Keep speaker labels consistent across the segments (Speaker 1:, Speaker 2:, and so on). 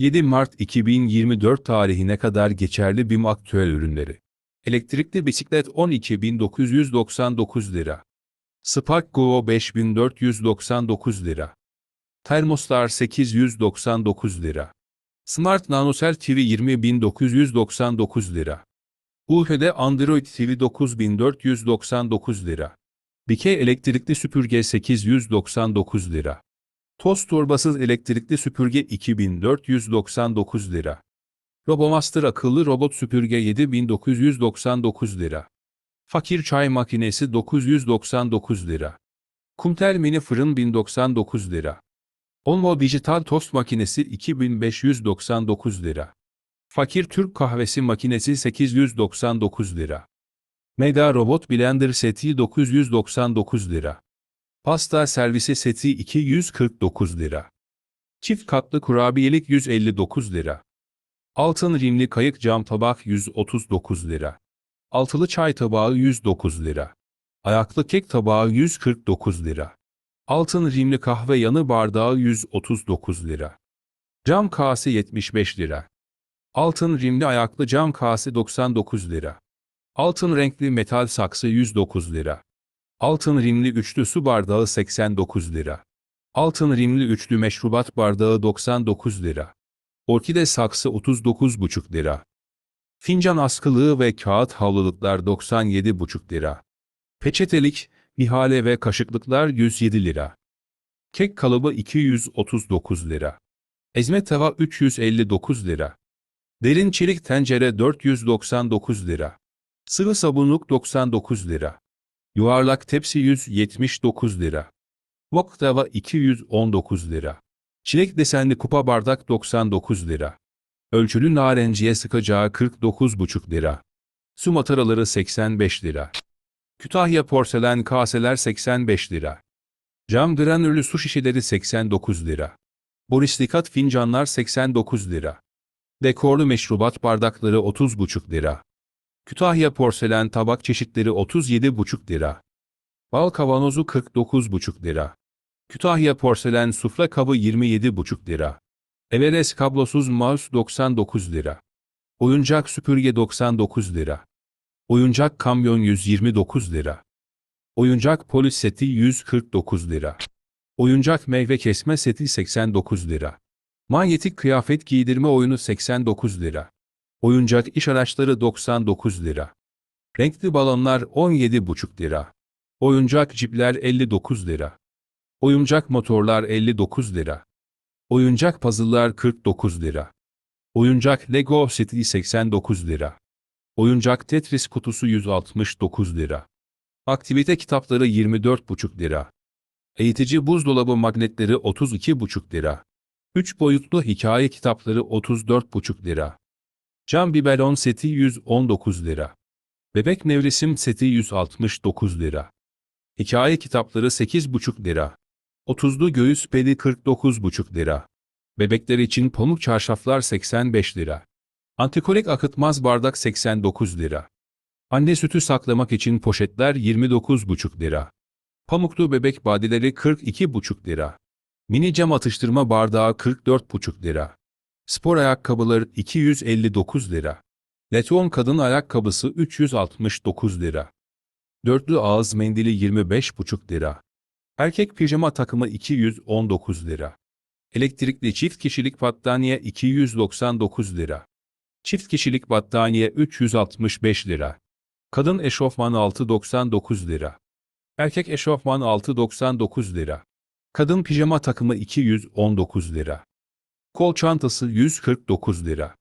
Speaker 1: 7 Mart 2024 tarihine kadar geçerli BİM aktüel ürünleri. Elektrikli bisiklet 12.999 lira. Spark Go 5499 lira. Termostar 899 lira. Smart NanoCell TV 20999 lira. UHD Android TV 9499 lira. Dikey elektrikli süpürge 899 lira. Toz torbasız elektrikli süpürge 2499 lira. Robomaster akıllı robot süpürge 7999 lira. Fakir çay makinesi 999 lira. Kumtel mini fırın 1099 lira. Onmo dijital tost makinesi 2599 lira. Fakir Türk kahvesi makinesi 899 lira. Mega robot blender seti 999 lira. Pasta servisi seti 249 lira. Çift katlı kurabiyelik 159 lira. Altın rimli kayık cam tabak 139 lira. Altılı çay tabağı 109 lira. Ayaklı kek tabağı 149 lira. Altın rimli kahve yanı bardağı 139 lira. Cam kase 75 lira. Altın rimli ayaklı cam kase 99 lira. Altın renkli metal saksı 109 lira. Altın rimli üçlü su bardağı 89 lira. Altın rimli üçlü meşrubat bardağı 99 lira. Orkide saksı 39,5 lira. Fincan askılığı ve kağıt havluluklar 97,5 lira. Peçetelik, ihale ve kaşıklıklar 107 lira. Kek kalıbı 239 lira. Ezme tava 359 lira. Derin çelik tencere 499 lira. Sıvı sabunluk 99 lira. Yuvarlak tepsi 179 lira. Wok tava 219 lira. Çilek desenli kupa bardak 99 lira. Ölçülü narenciye sıkacağı 49,5 lira. Su mataraları 85 lira. Kütahya porselen kaseler 85 lira. Cam granürlü su şişeleri 89 lira. Borosilikat fincanlar 89 lira. Dekorlu meşrubat bardakları 30,5 lira. Kütahya porselen tabak çeşitleri 37,5 lira. Bal kavanozu 49,5 lira. Kütahya porselen sufla kabı 27,5 lira. Everest kablosuz mouse 99 lira. Oyuncak süpürge 99 lira. Oyuncak kamyon 129 lira. Oyuncak polis seti 149 lira. Oyuncak meyve kesme seti 89 lira. Manyetik kıyafet giydirme oyunu 89 lira. Oyuncak iş araçları 99 lira. Renkli balonlar 17,5 lira. Oyuncak cipler 59 lira. Oyuncak motorlar 59 lira. Oyuncak puzzle'lar 49 lira. Oyuncak Lego seti 89 lira. Oyuncak Tetris kutusu 169 lira. Aktivite kitapları 24,5 lira. Eğitici buzdolabı magnetleri 32,5 lira. 3 boyutlu hikaye kitapları 34,5 lira. Cam biberon seti 119 lira. Bebek nevresim seti 169 lira. Hikaye kitapları 8,5 lira. 30'lu göğüs pedi 49,5 lira. Bebekler için pamuk çarşaflar 85 lira. Antikolik akıtmaz bardak 89 lira. Anne sütü saklamak için poşetler 29,5 lira. Pamuklu bebek badeleri 42,5 lira. Mini cam atıştırma bardağı 44,5 lira. Spor ayakkabıları 259 lira. Leton kadın ayakkabısı 369 lira. Dörtlü ağız mendili 25,5 lira. Erkek pijama takımı 219 lira. Elektrikli çift kişilik battaniye 299 lira. Çift kişilik battaniye 365 lira. Kadın eşofman 699 lira. Erkek eşofman 699 lira. Kadın pijama takımı 219 lira. Kol çantası 149 lira.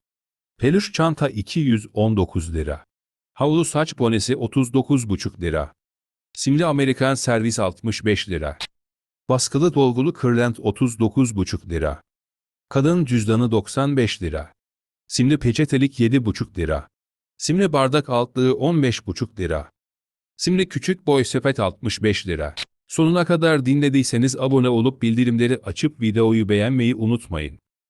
Speaker 1: Peluş çanta 219 lira. Havlu saç bonesi 39,5 lira. Simli Amerikan servis 65 lira. Baskılı dolgulu kırlent 39,5 lira. Kadın cüzdanı 95 lira. Simli peçetelik 7,5 lira. Simli bardak altlığı 15,5 lira. Simli küçük boy sepet 65 lira. Sonuna kadar dinlediyseniz abone olup bildirimleri açıp videoyu beğenmeyi unutmayın.